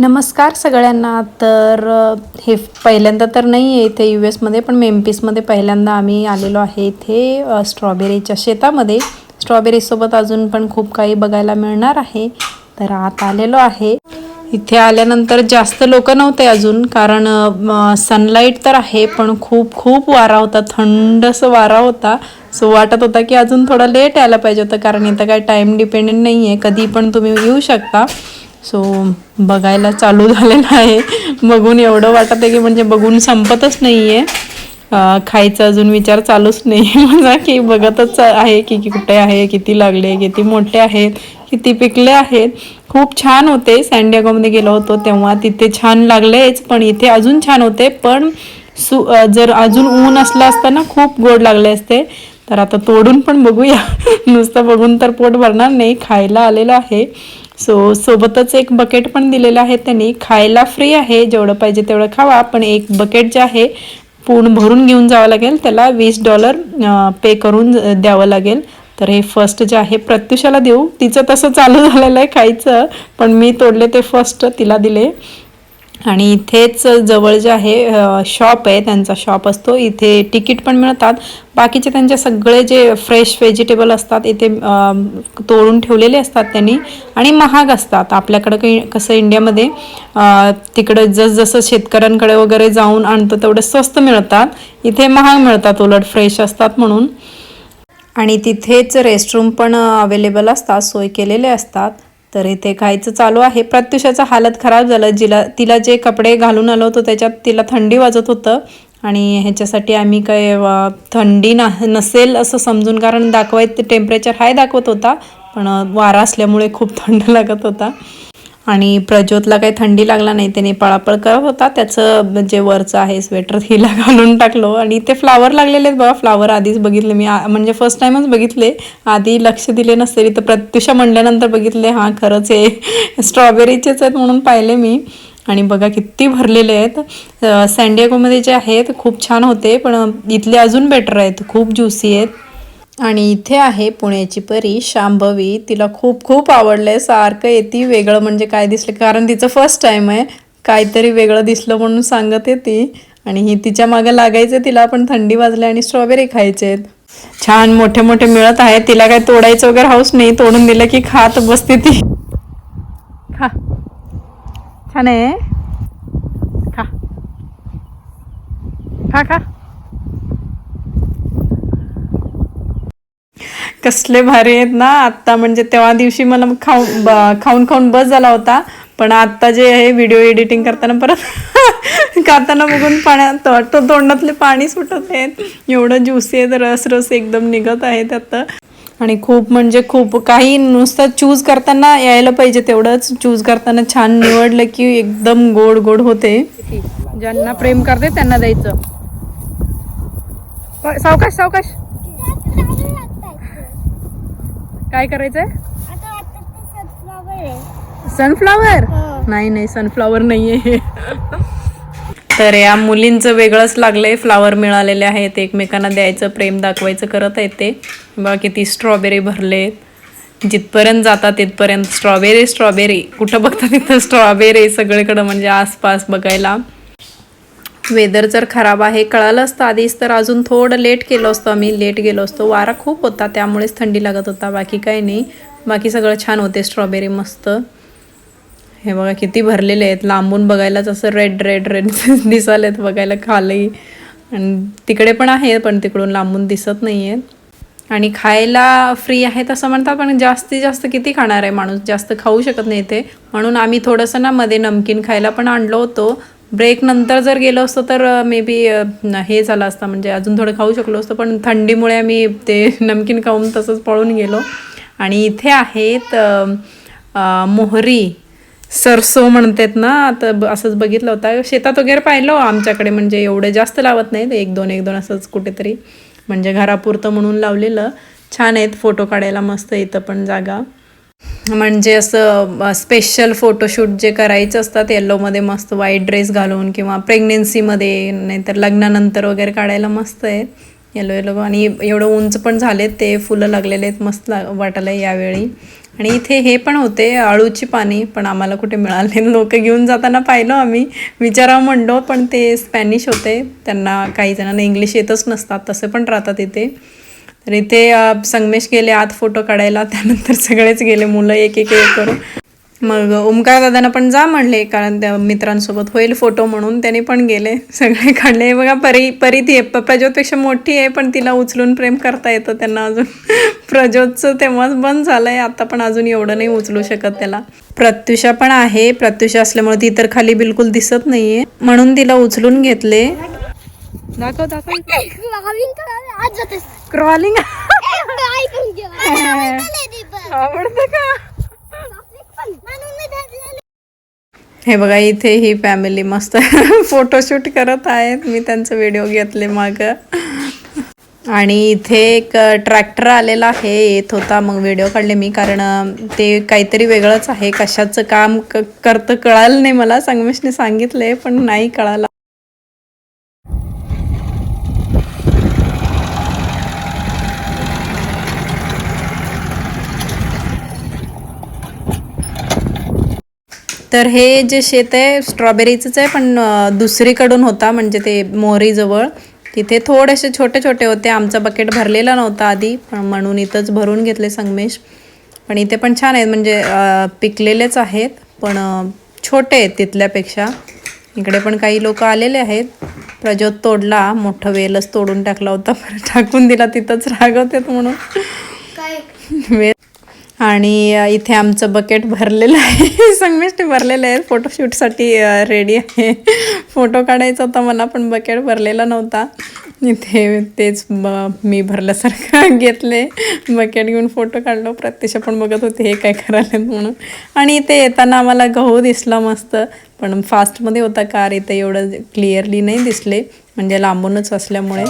नमस्कार सगळ्यांना. तर हे पहिल्यांदा तर नाही आहे इथे यू एसमध्ये पण मेम्पिसमध्ये पहिल्यांदा आम्ही आलेलो आहे इथे स्ट्रॉबेरीच्या शेतामध्ये. स्ट्रॉबेरीसोबत अजून पण खूप काही बघायला मिळणार आहे. तर आत आलेलो आहे. इथे आल्यानंतर जास्त लोक नव्हते अजून कारण सनलाईट तर आहे पण खूप खूप वारा होता थंड असं वारा होता. सो वाटत होता की अजून थोडं लेट यायला पाहिजे होतं कारण इथं काय टाईम डिपेंडेंट नाही आहे कधी पण तुम्ही येऊ शकता. सो बघायला चालू झालेलं आहे. बघून एवढं वाटत आहे की म्हणजे बघून संपतच नाही आहे खायचा अजून विचार चालूच नाही. माझा की बघतच आहे की कुठे आहे किती लागले किती मोठे आहेत किती पिकले आहेत. खूप छान होते. सँडियागोमध्ये गेलो होतो तेव्हा. तिथे छान लागलेच पण इथे अजून छान होते. पण सु जर अजून ऊन असलं असतं ना खूप गोड लागले असते. तर आता तोडून पण बघूया. नुसतं बघून तर पोट भरणार नाही. खायला आलेलं आहे. सो सोबतच एक बकेट पण दिलेलं आहे त्यांनी. खायला फ्री आहे जेवढं पाहिजे तेवढं खावा पण एक बकेट जे आहे पूर्ण भरून घेऊन जावं लागेल. त्याला वीस डॉलर पे करून द्यावं लागेल. तर हे फर्स्ट जे आहे प्रत्युषाला देऊ. तिचं तसं चालू झालेलं आहे खायचं पण मी तोडले ते फर्स्ट तिला दिले. आणि इथेच जवळ जे आहे शॉप आहे त्यांचा शॉप असतो. इथे तिकीट पण मिळतात. बाकीचे त्यांचे सगळे जे फ्रेश व्हेजिटेबल असतात इथे तोडून ठेवलेले असतात त्यांनी आणि महाग असतात. आपल्याकडं काही कसं इंडियामध्ये तिकडं जसजसं शेतकऱ्यांकडे वगैरे जाऊन आणतो तेवढे स्वस्त मिळतात. इथे महाग मिळतात उलट फ्रेश असतात म्हणून. आणि तिथेच रेस्टरूम पण अवेलेबल असतात सोय केलेले असतात. तर इथे खायचं चालू आहे. प्रत्युषाचं हालत खराब झालं. जिला तिला जे कपडे घालून आलो होतो त्याच्यात तिला थंडी वाजत होतं. आणि ह्याच्यासाठी आम्ही काय थंडी ना नसेल असं समजून कारण दाखवायचं टेम्परेचर हाय दाखवत होता. पण वारा असल्यामुळे खूप थंड लागत होता. आणि प्रज्योतला काही थंडी लागला नाही त्याने पळापळ करत होता. त्याचं जे वरचं आहे स्वेटर हिला घालून टाकलो. आणि ते फ्लावर लागलेले आहेत बघा. फ्लावर आधीच बघितले मी. म्हणजे फर्स्ट टाइमच बघितले. आधी लक्ष दिले नसते. तर प्रत्युषा म्हणल्यानंतर बघितले हां खरंच हे स्ट्रॉबेरीचेच आहेत म्हणून पाहिले मी. आणि बघा किती भरलेले आहेत. अ, सँडियागोमध्ये जे आहेत खूप छान होते. पण इथले अजून बेटर आहेत. खूप ज्युसी आहेत. आणि इथे आहे पुण्याची परी शांभवी. तिला खूप खूप आवडलंय. सारखं येते वेगळं म्हणजे काय दिसलं? कारण तिचं फर्स्ट टाइम आहे. काहीतरी वेगळं दिसलं म्हणून सांगत येते. आणि ही तिच्या मागं लागायचं तिला पण थंडी वाजली आणि स्ट्रॉबेरी खायचे आहेत छान मोठे मोठे मिळत आहेत. तिला काय तोडायचं वगैरे हाऊस नाही. तोडून दिलं की खात बसते ती. खा. छान आहे. खा. खा खा. कसले भारी आहेत ना. आत्ता म्हणजे तेव्हा दिवशी मला खाऊन खाऊन खाऊन बस झाला होता. पण आत्ता जे आहे व्हिडिओ एडिटिंग करताना परत खाताना बघून पाण्यात तो- तोंडातले पाणी सुटत आहेत. एवढं ज्युसी आहेत रस रस एकदम निघत आहे त्यात. आणि खूप म्हणजे खूप काही नुसतं चूज करताना यायला पाहिजे तेवढंच. चूज करताना छान निवडलं की एकदम गोड गोड होते. ज्यांना प्रेम करते त्यांना द्यायचं. सावकाश सावकाश. काय करायचंय? सनफ्लावर नाही नाही सनफ्लावर नाहीये. तर या मुलींचं वेगळंच लागलंय. फ्लावर मिळालेले आहेत. एकमेकांना द्यायचं प्रेम दाखवायचं करत आहेत ते. बघा किती स्ट्रॉबेरी भरले जिथपर्यंत जातात तिथपर्यंत स्ट्रॉबेरी स्ट्रॉबेरी कुठं बघता तिथं स्ट्रॉबेरी सगळीकडं म्हणजे आसपास बघायला. वेदर जर खराब आहे कळालं असतं आधीच तर अजून थोडं लेट केलं असतं. आम्ही लेट गेलो असतो. वारा खूप होता त्यामुळेच थंडी लागत होता. बाकी काही नाही. बाकी सगळं छान होते स्ट्रॉबेरी मस्त. हे बघा किती भरलेले आहेत. लांबून बघायलाच असं रेड रेड रेड दिसालेत बघायला खाली आणि तिकडे पण आहे पण तिकडून लांबून दिसत नाही आहेत आणि खायला फ्री आहे तसं म्हणतात पण जास्तीत जास्त किती खाणार आहे माणूस? जास्त खाऊ शकत नाही ते म्हणून आम्ही थोडंसं ना मध्ये नमकीन खायला पण आणलो होतो. ब्रेक नंतर जर गेलो असतो तर मे बी हे झालं असतं. म्हणजे अजून थोडं खाऊ शकलो असतो. पण थंडीमुळे आम्ही ते नमकीन खाऊन तसंच पळून गेलो. आणि इथे आहेत मोहरी. सरसो म्हणतात ना आता ब- असंच बघितलं होतं. शेतात वगैरे पाहिलं आमच्याकडे. म्हणजे एवढं जास्त लावत नाहीत. एक दोन एक दोन असंच कुठेतरी. म्हणजे घरापुरतं म्हणून लावलेलं. छान आहेत. फोटो काढायला मस्त इथं पण जागा. म्हणजे असं स्पेशल फोटोशूट जे करायचं असतात येल्लोमध्ये मस्त व्हाईट ड्रेस घालून किंवा प्रेग्नेन्सीमध्ये नाहीतर लग्नानंतर वगैरे काढायला मस्त आहे. येलो येलो आणि एवढं उंच पण झालेत ते फुलं लागलेले आहेत मस्त ला वाटायला यावेळी. आणि इथे हे पण होते आळूची पाणी पण आम्हाला कुठे मिळाले लोक घेऊन जाताना पाहिलं आम्ही विचारावं म्हणलो पण ते स्पॅनिश होते. त्यांना काही जणांना इंग्लिश येतच नसतात तसे पण राहतात इथे. तर इथे संगमेश गेले आत फोटो काढायला. त्यानंतर सगळेच गेले मुलं एक एक एक करून. मग ओमकार दादांना पण जा म्हणले कारण त्या मित्रांसोबत होईल फोटो म्हणून. त्याने पण गेले सगळे काढले. बघा परी परी ती आहे. प्रज्योतपेक्षा मोठी आहे पण तिला उचलून प्रेम करता येतं त्यांना अजून. प्रज्योतचं तेव्हाच बंद झालंय आता पण अजून एवढं नाही उचलू शकत त्याला. प्रत्युषा पण आहे. प्रत्युषा असल्यामुळे ती तर खाली बिलकुल दिसत नाहीये. म्हणून तिला उचलून घेतले. दाखव दाखव. क्रॉलिंग आवडतं का? हे बघा इथे ही फॅमिली मस्त फोटोशूट करत आहेत. मी त्यांचं व्हिडिओ घेतले माग. आणि इथे एक ट्रॅक्टर आलेला आहे. येत होता मग व्हिडिओ काढले मी कारण ते काहीतरी वेगळंच आहे. कशाचं काम क करतं कळालं नाही मला. संगमेशने सांगितले पण नाही कळालं. तर हे जे शेत आहे स्ट्रॉबेरीचंच आहे पण दुसरीकडून होता म्हणजे ते मोहरीजवळ. तिथे थोडेसे छोटे छोटे होते. आमचा बकेट भरलेला नव्हता आधी पण म्हणून इथंच भरून घेतले संगमेश. पण इथे पण छान आहेत म्हणजे पिकलेलेच आहेत पण छोटे आहेत तिथल्यापेक्षा. इकडे पण काही लोक आलेले आहेत. प्रज्योत तोडला मोठं वेलच तोडून टाकला होता टाकून दिला तिथंच रागवतात म्हणून. काय? वे आणि इथे आमचं बकेट भरलेलं आहे. संगमेष्टी भरलेलं आहे फोटोशूटसाठी रेडी आहे. फोटो काढायचा होता मला पण बकेट भरलेला नव्हता. इथे तेच ब- मी भरल्यासारखं घेतले. बकेट घेऊन फोटो काढलो. प्रत्यक्ष पण बघत होते हे काय करायला म्हणून. आणि इथे येताना आम्हाला गहू दिसला मस्त. पण फास्टमध्ये होता कार इथे एवढं क्लिअरली नाही दिसले. म्हणजे लांबूनच असल्यामुळे.